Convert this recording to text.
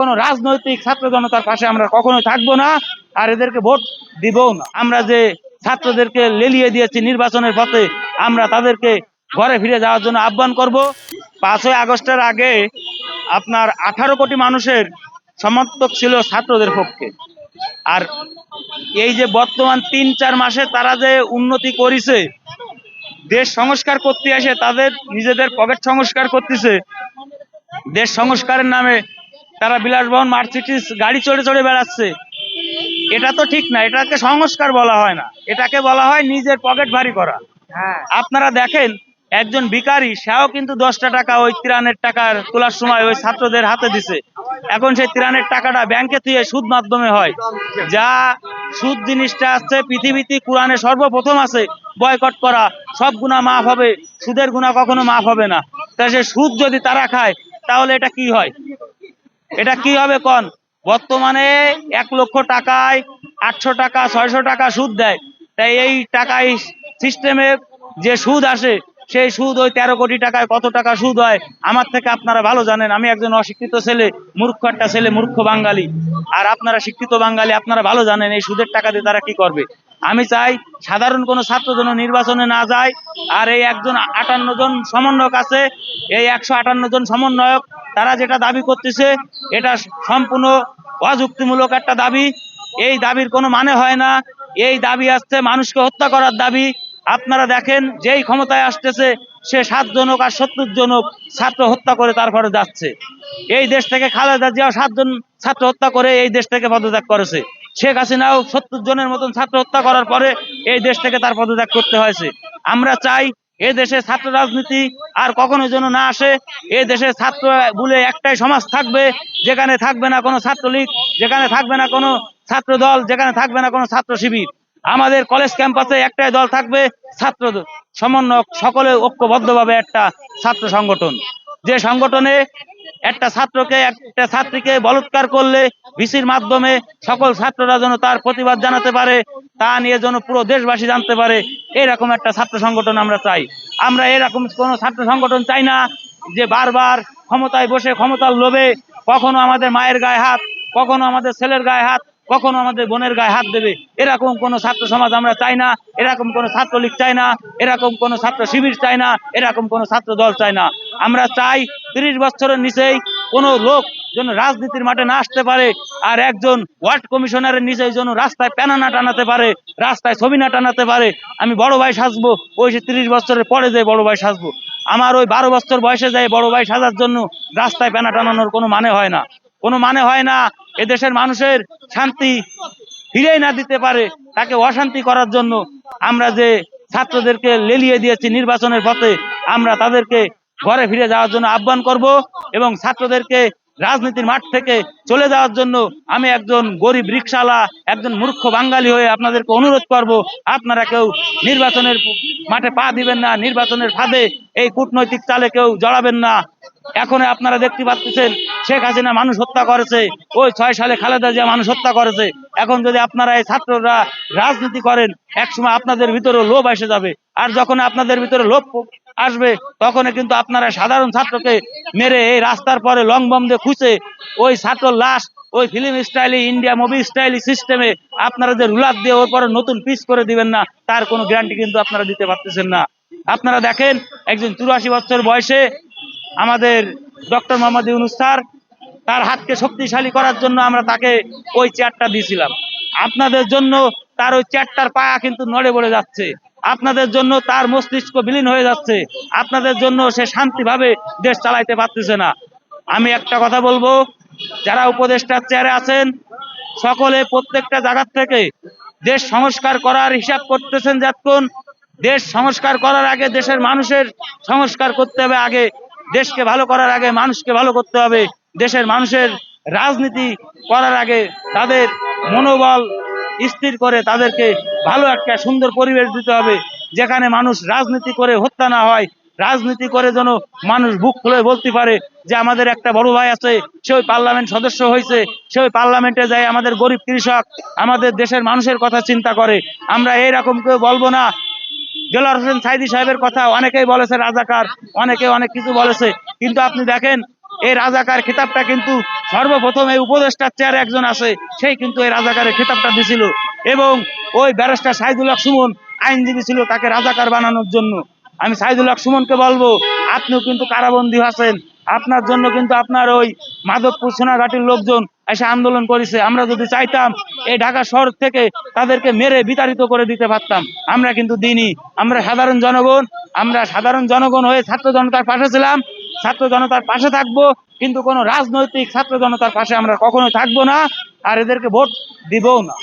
কোনো রাজনৈতিক ছাত্র জনতার পাশে আমরা কখনোই থাকব না, আর এদেরকে ভোট দিবও না। আমরা যে ছাত্রদেরকে লেলিয়ে দিয়েছি নির্বাচনের পথে, আমরা তাদেরকে ঘরে ফিরে যাওয়ার জন্য আহ্বান করব। পাঁচই আগস্টের আগে আপনার আঠারো কোটি মানুষের সমর্থক ছিল ছাত্রদের পক্ষে। আর এই যে বর্তমান তিন চার মাসে তারা যে উন্নতি করেছে, দেশ সংস্কার করতে এসে তাদের নিজেদের পকেট সংস্কার করতেছে, দেশ সংস্কারের নামে তারা বিলাসবহন মার্সিডিস গাড়ি চড়ে চড়ে বেড়াচ্ছে। এটা তো ঠিক না এটাকে সংস্কার বলা হয় না। এটাকে বলা হয় নিজের পকেট ভারী করা। আপনারা দেখেন একজন ভিখারি সেও কিন্তু দশটা টাকা ওই ত্রাণের টাকা তোলার সময় ওই ছাত্রদের হাতে দিছে। এখন সেই ত্রাণের টাকাটা ব্যাংকে থেকে সুদ মাধ্যমে হয়। যা সুদ জিনিসটা আছে পৃথিবীতে কোরআনে সর্বপ্রথম আছে বয়কট করা। সব গুণা মাফ হবে সুদের গুণা কখনো মাফ হবে না। তা সে সুদ যদি তারা খায় তাহলে এটা কি হয়? এটা কি হবে কন? বর্তমানে এক লক্ষ টাকায় আটশো টাকা, ছয়শো টাকা সুদ দেয়। তাই এই টাকায় সিস্টেমে যে সুদ আসে, সেই সুদ ওই তেরো কোটি টাকায় কত টাকা সুদ হয়? আমার থেকে আপনারা ভালো জানেন, আমি একজন অশিক্ষিত ছেলে, মূর্খ একটা ছেলে, মূর্খ বাঙালি। আর আপনারা শিক্ষিত বাঙালি, আপনারা ভালো জানেন এই সুদের টাকা দিয়ে তারা কি করবে? আমি চাই সাধারণ কোনো ছাত্র যেন নির্বাচনে না যায়, আর এই একজন আটান্ন জন সমন্বয়ক আছে, এই একশো আটান্ন জন সমন্বয়ক তারা যেটা দাবি করতেছে, এটা সম্পূর্ণ অযুক্তিমূলক একটা দাবি। এই দাবির কোনো মানে হয় না। এই দাবি আসছে মানুষকে হত্যা করার দাবি। আপনারা দেখেন, যেই ক্ষমতায় আসতেছে, সে সাত জনক আর সত্তর জনক ছাত্র হত্যা করে তারপরে যাচ্ছে। এই দেশ থেকে খালেদা জিয়াও সাতজন ছাত্র হত্যা করে এই দেশ থেকে পদত্যাগ করেছে। শেখ হাসিনাও সত্তর জনের মতন ছাত্র হত্যা করার পরে এই দেশ থেকে তার পদত্যাগ করতে হয়েছে। আমরা চাই এ দেশে ছাত্র রাজনীতি আর কখনো যেন না আসে, এ দেশে ছাত্র বলে একটাই সমাজ থাকবে, যেখানে থাকবে না কোনো ছাত্রলীগ, যেখানে থাকবে না কোনো ছাত্র দল, যেখানে থাকবে না কোনো ছাত্র শিবির। আমাদের কলেজ ক্যাম্পাসে একটাই দল থাকবে, ছাত্র সমন্বয়ক, সকলে ঐক্যবদ্ধভাবে একটা ছাত্র সংগঠন। যে সংগঠনে একটা ছাত্রকে, একটা ছাত্রীকে বলৎকার করলে ভিসির মাধ্যমে সকল ছাত্ররা যেন তার প্রতিবাদ জানাতে পারে, তা নিয়ে যেন পুরো দেশবাসী জানতে পারে, এরকম একটা ছাত্র সংগঠন আমরা চাই। আমরা এরকম কোনো ছাত্র সংগঠন চাই না যে বারবার ক্ষমতায় বসে ক্ষমতার লোভে কখনো আমাদের মায়ের গায়ে হাত, কখনো আমাদের ছেলের গায়ে হাত কখনো আমাদের বোনের গায়ে হাত দেবে? এরকম কোনো ছাত্র সমাজ আমরা চাই না, এরকম কোনো ছাত্রলীগ চাই না, এরকম কোনো ছাত্র শিবির চাই না, এরকম কোনো ছাত্র দল চাই না। আমরা চাই তিরিশ বছরের নিচেই কোনো লোক যেন রাজনীতির মাঠে না আসতে পারে আর একজন ওয়ার্ড কমিশনারের নিচেই যেন রাস্তায় প্যানা না টানাতে পারে, রাস্তায় ছবি না টানাতে পারে। আমি বড় ভাই সাজবো, ওই যে তিরিশ বছরের পরে যে বড় ভাই সাজবো। আমার ওই বারো বছর বয়সে যায় বড় ভাই সাজার জন্য রাস্তায় প্যানা টানানোর কোনো মানে হয় না। কোনো মানে হয় না এদেশের মানুষের শান্তি ফিরেই না দিতে পারে, তাকে অশান্তি করার জন্য আমরা যে ছাত্রদেরকে লেলিয়ে দিয়েছি নির্বাচনের পথে, আমরা তাদেরকে ঘরে ফিরে যাওয়ার জন্য আহ্বান করব এবং ছাত্রদেরকে রাজনীতির মাঠ থেকে চলে যাওয়ার জন্য আমি একজন গরিব রিক্সালা একজন মূর্খ বাঙালি হয়ে আপনাদেরকে অনুরোধ করব, আপনারা কেউ নির্বাচনের মাঠে পা দিবেন না, নির্বাচনের ফাঁদে এই কূটনৈতিক চালে কেউ জড়াবেন না। এখন আপনারা দেখতে পাচ্ছেন, শেখ হাসিনা মানুষ হত্যা করেছে, ওই ছয় সালে খালেদা জিয়া মানুষ হত্যা করেছে। এখন যদি আপনারা এই ছাত্ররা রাজনীতি করেন, একসময় আপনাদের ভিতরে লোভ এসে যাবে। আর যখন আপনাদের ভিতরে লোভ আসবে তখন কিন্তু আপনারা সাধারণ ছাত্রকে মেরে এই রাস্তার পরে লং বম দিয়ে খুঁজে ওই ছাত্র লাশ, ওই ফিল্ম স্টাইলে ইন্ডিয়া মুভি স্টাইলি সিস্টেমে আপনারা যে রুলার দিয়ে ওর পরে নতুন পিস করে দিবেন না, তার কোনো গ্যারান্টি কিন্তু আপনারা দিতে পারতেছেন না। আপনারা দেখেন, একজন চুরাশি বছর বয়সে আমাদের ডক্টর মোহাম্মদ ইউনুস স্যার তার হাতকে শক্তিশালী করার জন্য আমরা তাকে ওই চেয়ারটা দিয়েছিলাম। আপনাদের জন্য তার ওই চেয়ারটার পায়া কিন্তু নড়ে পড়ে যাচ্ছে। আপনাদের জন্য তার মস্তিষ্ক বিলীন হয়ে যাচ্ছে। আপনাদের জন্য সে শান্তিভাবে দেশ চালাইতে পারতেছে না। আমি একটা কথা বলব, যারা উপদেষ্টার চেয়ারে আছেন, সকলে প্রত্যেকটা জায়গার থেকে দেশ সংস্কার করার হিসাব করতেছেন যতক্ষণ দেশ সংস্কার করার আগে দেশের মানুষের সংস্কার করতে হবে আগে। দেশকে ভালো করার আগে মানুষকে ভালো করতে হবে। দেশের মানুষের রাজনীতি করার আগে তাদের মনোবল স্থির করে তাদেরকে ভালো একটা সুন্দর পরিবেশ দিতে হবে, যেখানে মানুষ রাজনীতি করে হত্যা না হয়। রাজনীতি করে যেন মানুষ বুক খুলে বলতে পারে যে আমাদের একটা বড় ভাই আছে, সে ওই পার্লামেন্ট সদস্য হয়েছে, সে ওই পার্লামেন্টে যায় আমাদের গরিব কৃষক, আমাদের দেশের মানুষের কথা চিন্তা করে। আমরা এইরকম কেউ বলব না দেলোয়ার হোসেন সাইদি সাহেবের কথা অনেকেই বলেছে, রাজাকার, অনেকে অনেক কিছু বলেছে। কিন্তু আপনি দেখেন, এই রাজাকার খিতাবটা কিন্তু সর্বপ্রথম এই উপদেষ্টার চেয়ারে একজন আছে, সেই কিন্তু এই রাজাকারের খিতাবটা দিছিল। এবং ওই ব্যারিস্টার সাইদুল হক সুমন আইনজীবী ছিল তাকে রাজাকার বানানোর জন্য। আমি সাইদুল হক সুমনকে বলব, আপনিও কিন্তু কারাবন্দী আছেন আপনার জন্য কিন্তু আপনার ওই মাধবপুর সোনাঘাটির লোকজন এসে আন্দোলন করেছে, আমরা যদি চাইতাম এই ঢাকা শহর থেকে তাদেরকে মেরে বিতাড়িত করে দিতে পারতাম। আমরা কিন্তু দিইনি আমরা সাধারণ জনগণ, আমরা সাধারণ জনগণ হয়ে ছাত্র জনতার পাশে ছিলাম, ছাত্র জনতার পাশে থাকব, কিন্তু কোনো রাজনৈতিক ছাত্র জনতার পাশে আমরা কখনো থাকব না, আর এদেরকে ভোট দিবও না।